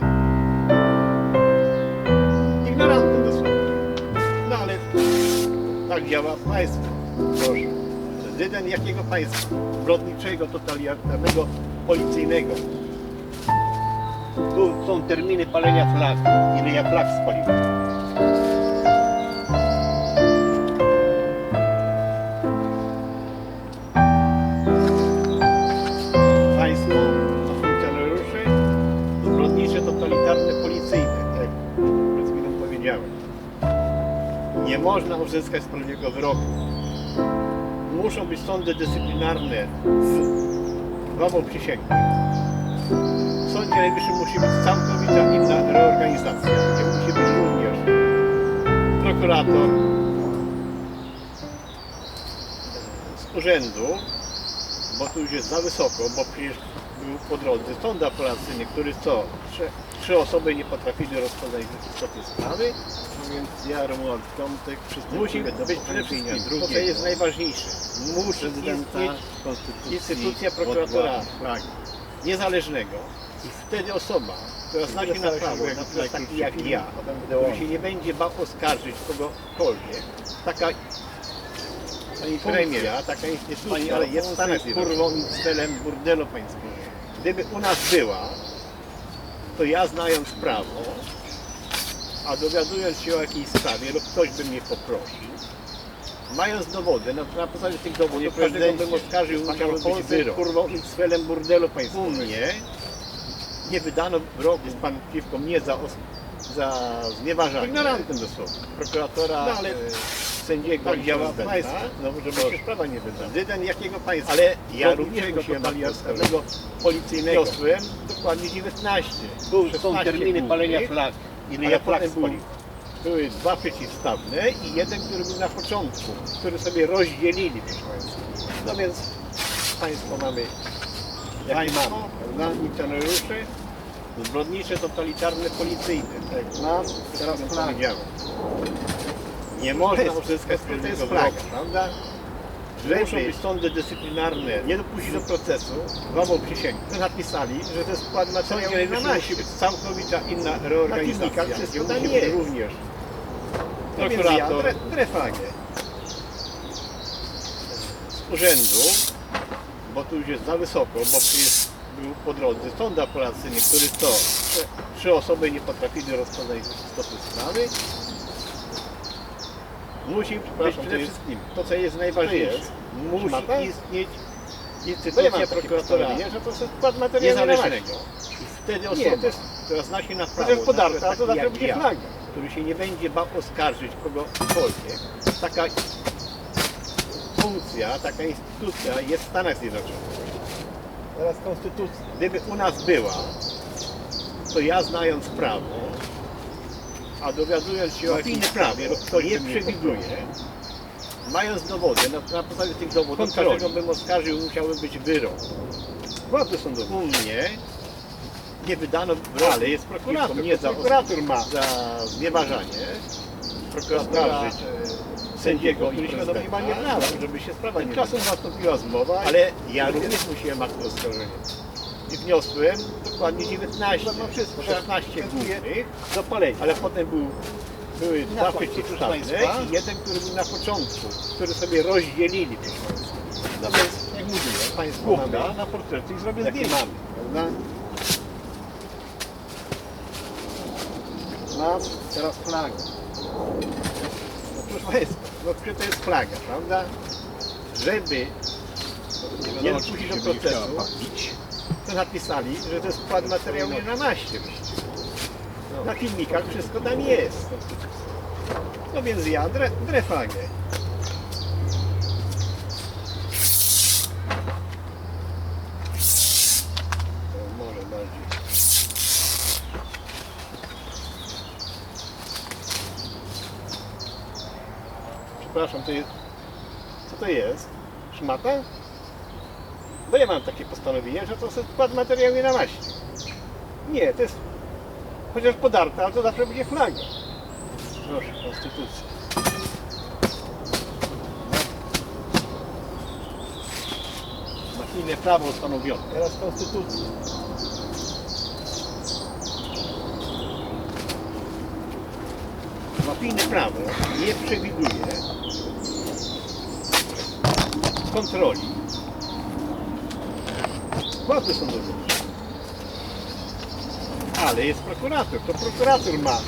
Pan ignorantem dosłownie. No ale tak działa państwo. Proszę. Prezydent jakiego państwa? Zbrodniczego, totalitarnego, policyjnego. Tu są terminy palenia flag. Ile ja flag spaliłem? Można uzyskać sprawiedliwego wyroku. Muszą być sądy dyscyplinarne z głową przysięgą. W Sądzie Najwyższym musi być całkowita inna reorganizacja, gdzie musi być również prokurator z urzędu, bo tu już jest za wysoko, bo przecież był po drodze sąd apelacyjny, który co? Trzy, osoby nie potrafili rozpoznać istoty sprawy, No więc ja, Romuald Piątek, musi przystępuję do być przede wszystkim, to co drugiego jest najważniejsze, musi prezydenta istnieć Konstytucji instytucja prokuratora. Odwołania flagi. niezależnego. I wtedy osoba, która zna się na Dostałeś prawo, jak- na przykład taki jak ja, potem który się nie będzie bał oskarżyć kogokolwiek, taka Pani premiera, taka instytucja Pani ale jest w Stanach kurwą i celem burdelu pańskiego. Gdyby u nas była, to ja znając prawo, a dowiadując się o jakiejś sprawie lub ktoś by mnie poprosił, mając dowody, na, na podstawie tych dowodów każdego bym oskarżył, Pani musiał być wyrok. kurwą i celem burdelu. U mnie nie wydano wyroku, jest pan przeciwko mnie za, os- za znieważanie. Ignorantem dosłownie. Prokuratora, No, ale e, sędziego tak działa państwo. no, żeby Proszę. się sprawa nie wydała. Prezydent jakiego państwa? Ale ja również musiałem totalitarnego, policyjnego. Wniosłem dokładnie 19. Tu są 16 terminy palenia flag. Ile ja flag był- spaliłem. Były dwa przeciwstawne i jeden, który był na początku, który sobie rozdzielili, proszę Państwa. No więc Państwo mamy, jak Państwo, mamy, prawda? funkcjonariusze, zbrodnicze, totalitarne, policyjne. Tak, Mam teraz powiedziałem. Nie można jest- uzyskać to jest flaga. prawda? Muszą być sądy dyscyplinarne, nie dopuścić do procesu, łamą przysięgę. Napisali, że to jest skład materiału Sądzie na musi być całkowita inna reorganizacja, musi wszystko być jest. również No prokurator ja drefagę z urzędu, bo tu już jest za wysoko, bo przecież był po drodze sąd apelacyjny, który co? Trzy, osoby nie potrafili rozpoznać istoty sprawy. Musi, przepraszam, przede wszystkim to, co jest najważniejsze. Musi istnieć instytucja takie prokuratora że to jest skład materiału niezależnego. I wtedy osoba, jest- która zna się na prawo, podarta, to ja, który się nie będzie bał oskarżyć kogokolwiek, taka funkcja, taka instytucja jest w Stanach Zjednoczonych. Teraz konstytucja. Gdyby u nas była, to ja znając prawo, a dowiadując się o prawa, sprawie lub ktoś nie nie przewiduje. mając dowody, na, na podstawie tych dowodów Kontroli. każdego bym oskarżył, musiałby być wyrok. Władzy sądowej. U mnie nie wydano wyroku, Ale jest prokurator. nie za, prokurator ma. za znieważanie prokuratora, Oskarżyć, e, sędziego i który się prezydenta, domniemanie prawa. żeby się sprawa nie Tymczasem nastąpiła zmowa, Ale ja również musiałem aktu oskarżenia. I wniosłem dokładnie 19, No wszystko. 16 Dziękuję. głównych, do palenia. ale potem był, były dwa przeciwstawne i jeden, który był na początku, który sobie rozdzielili. No więc, jak mówiłem, Państwo mamy, na portrety i zrobię zdjęcie. mamy, prawda? Mam teraz flagę. No proszę Państwa, no przecież to jest flaga, prawda? Żeby nie dopuścić do procesu, napisali, że to jest skład materiału nie na naście. Na filmikach wszystko tam jest. No więc ja dre, drefagę. Przepraszam, to jest Co to jest? Szmata? Bo ja mam takie postanowienie, że to jest skład materiału na maści. Nie, to jest chociaż podarta, ale to zawsze będzie flaga. Proszę, konstytucja. Inne prawo ustanowione. Teraz konstytucja. Mafijne prawo nie przewiduje kontroli władzy sądowej. Ale jest prokurator. To prokurator ma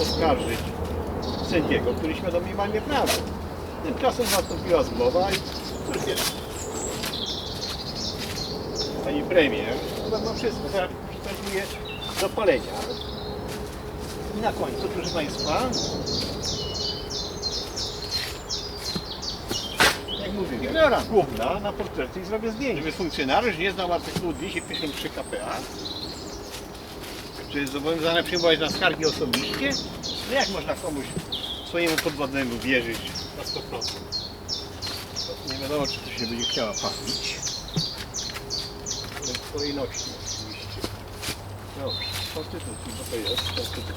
oskarżyć sędziego, który świadomie ma prawo. Tymczasem nastąpiła zmowa i cóż jest. Pani premier, ma wszystko, teraz przystępuje do palenia. I na końcu, proszę Państwa, mówiłem, kamera główna na portrety i zrobię zdjęcie. Gdyby funkcjonariusz nie znał artykułu 253 KPA, czy jest zobowiązany przyjmować na skargi osobiście, no jak można komuś swojemu podwładnemu wierzyć na 100%? Nie wiadomo, czy to się będzie chciała pachnić. Ale w kolejności oczywiście. Dobrze, konstytucji, co to jest? Konstytucja.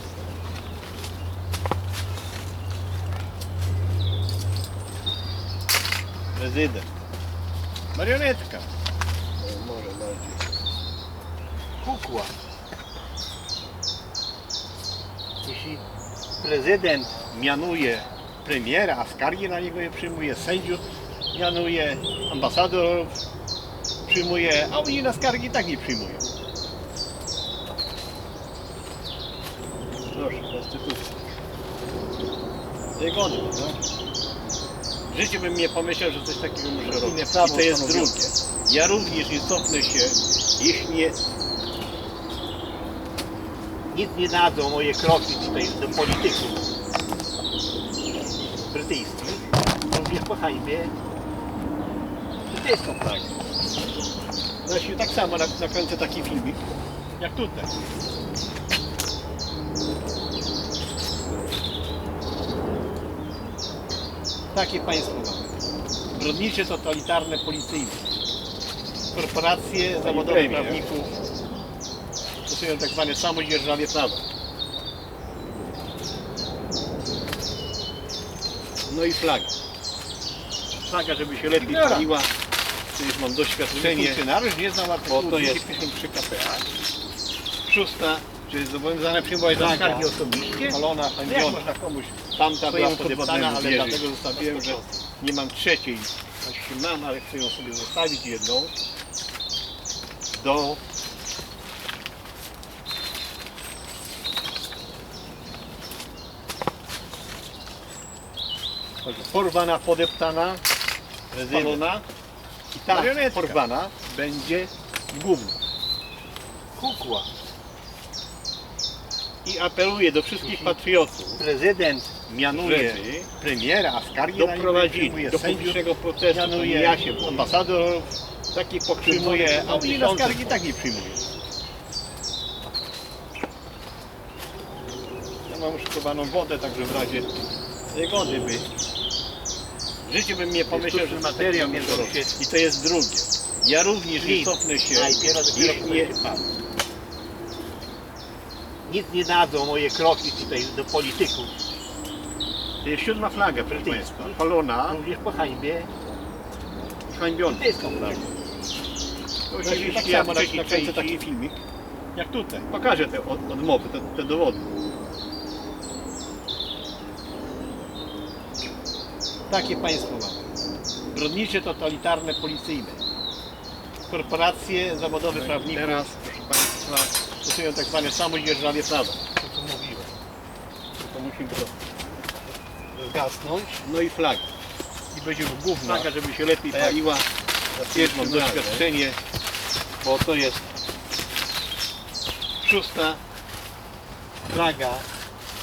Prezydent. Marionetka. Może bardziej. Kukła. Jeśli prezydent mianuje premiera, a skargi na niego nie przyjmuje, sędziów mianuje, ambasadorów przyjmuje, a oni na skargi tak nie przyjmują. Proszę, konstytucja. Zagody, no. W życiu bym nie pomyślał, że coś takiego muszę robić. I to jest drugie. Ja również nie cofnę się, jeśli nie, nic nie dadzą moje kroki tutaj do polityków brytyjskich, również po hańbie brytyjską flagę. Właśnie tak samo nak- nakręcę taki filmik, jak tutaj. Takie państwo mamy. Zbrodnicze, totalitarne, policyjne. Korporacje zawodowe premier. prawników stosują tak zwane samodzierżawie prawa. No i flaga. Flaga, żeby się lepiej Ignora. paliła. Już mam doświadczenie. Funkcjonariusz nie znał artykułu Bo to jest- 253 KPA. Szósta, czy jest zobowiązane przyjmować na Flaga. skargi osobiście? Palona, można komuś tamta była podeptana, ale dlatego zostawiłem, że nie mam trzeciej. Właściwie mam, ale chcę ją sobie zostawić jedną. Do porwana, podeptana, spalona i ta porwana będzie główna. Kukła. I apeluję do wszystkich patriotów. Prezydent mianuje premiera, a skargi doprowadzili do publicznego protestu, mianuje ja się boję. ambasadorów, takich a oni na skargi tak nie przyjmują. Ja mam uszykowaną wodę, także w razie zagody by. W życiu bym nie pomyślał, że materiał mnie i to jest drugie. Ja również nie cofnę się, jeśli nie, nic nie dadzą moje kroki tutaj do polityków. To jest siódma flaga, proszę Państwa. Palona, również po hańbie, hańbiona. Brytyjską flagę. To Oczywiście tak ja samo wcześniej nakręcę części- taki filmik, jak tutaj. Pokażę te od- odmowy, te, te dowody. Takie państwo mamy. Zbrodnicze, totalitarne, policyjne. Korporacje zawodowe prawników. Teraz, proszę Państwa, stosują tak zwane samodzierżawie prawa. To co mówiłem. To musi go zgasnąć. No i flaga. I będzie główna. Flaga, żeby się lepiej Tak paliła. Razem. doświadczenie, bo to jest szósta flaga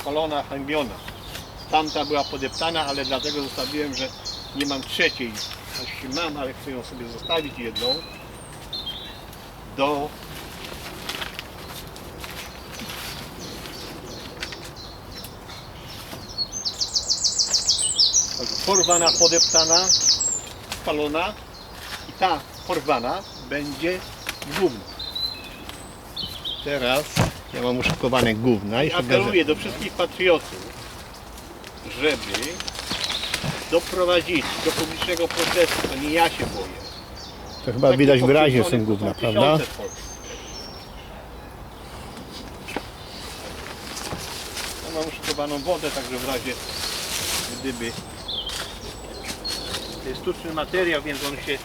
spalona, hańbiona. Tamta była podeptana, ale dlatego zostawiłem, że nie mam trzeciej. Właściwie mam, ale chcę ją sobie zostawić jedną do porwana, podeptana, spalona i ta porwana będzie gówno. Teraz ja mam uszykowane gówna i apeluję do wszystkich patriotów, żeby doprowadzili do publicznego protestu, to nie ja się boję. To chyba widać Takich wyraźnie są gówna, prawda? Ja mam uszykowaną wodę, także w razie gdyby to jest sztuczny materiał, więc on się,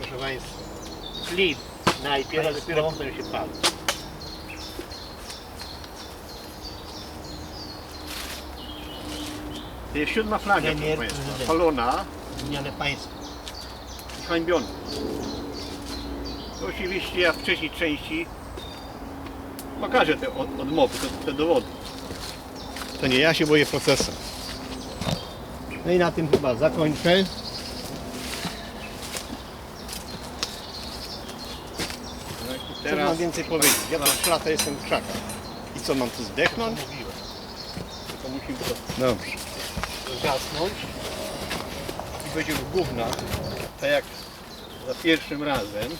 proszę Państwa, tli najpierw, a dopiero potem się pali. To jest siódma flaga, proszę Premier, Państwa, prezydent. palona Zmianę państwa. i hańbiony. Oczywiście ja w trzeciej części pokażę te od- odmowy, te, te dowody. To nie ja się boję procesu. No i na tym chyba zakończę. Co mam więcej powiedzieć? Ja to 3 lata jestem w krzakach. I co, mam tu zdechnąć? To musimy to Dobrze. zasnąć i będzie w gówna, tak jak za pierwszym razem.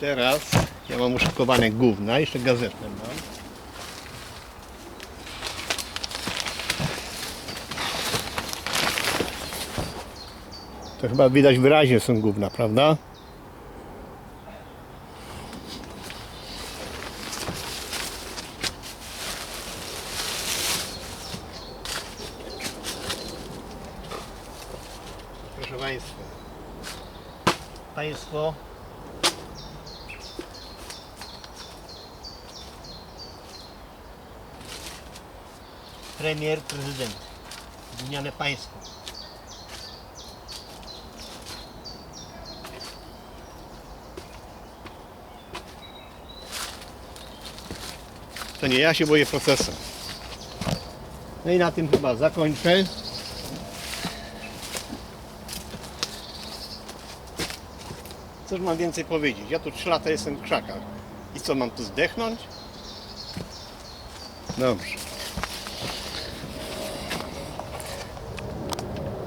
Teraz ja mam uszykowane gówna, jeszcze gazetę mam. To chyba widać wyraźnie są gówna, prawda? Proszę Państwa, Państwo premier, prezydent. Zmianę państwa. to nie ja się boję procesu. No i na tym chyba zakończę. Cóż mam więcej powiedzieć? Ja tu 3 lata jestem w krzakach. I co, mam tu zdechnąć? Dobrze.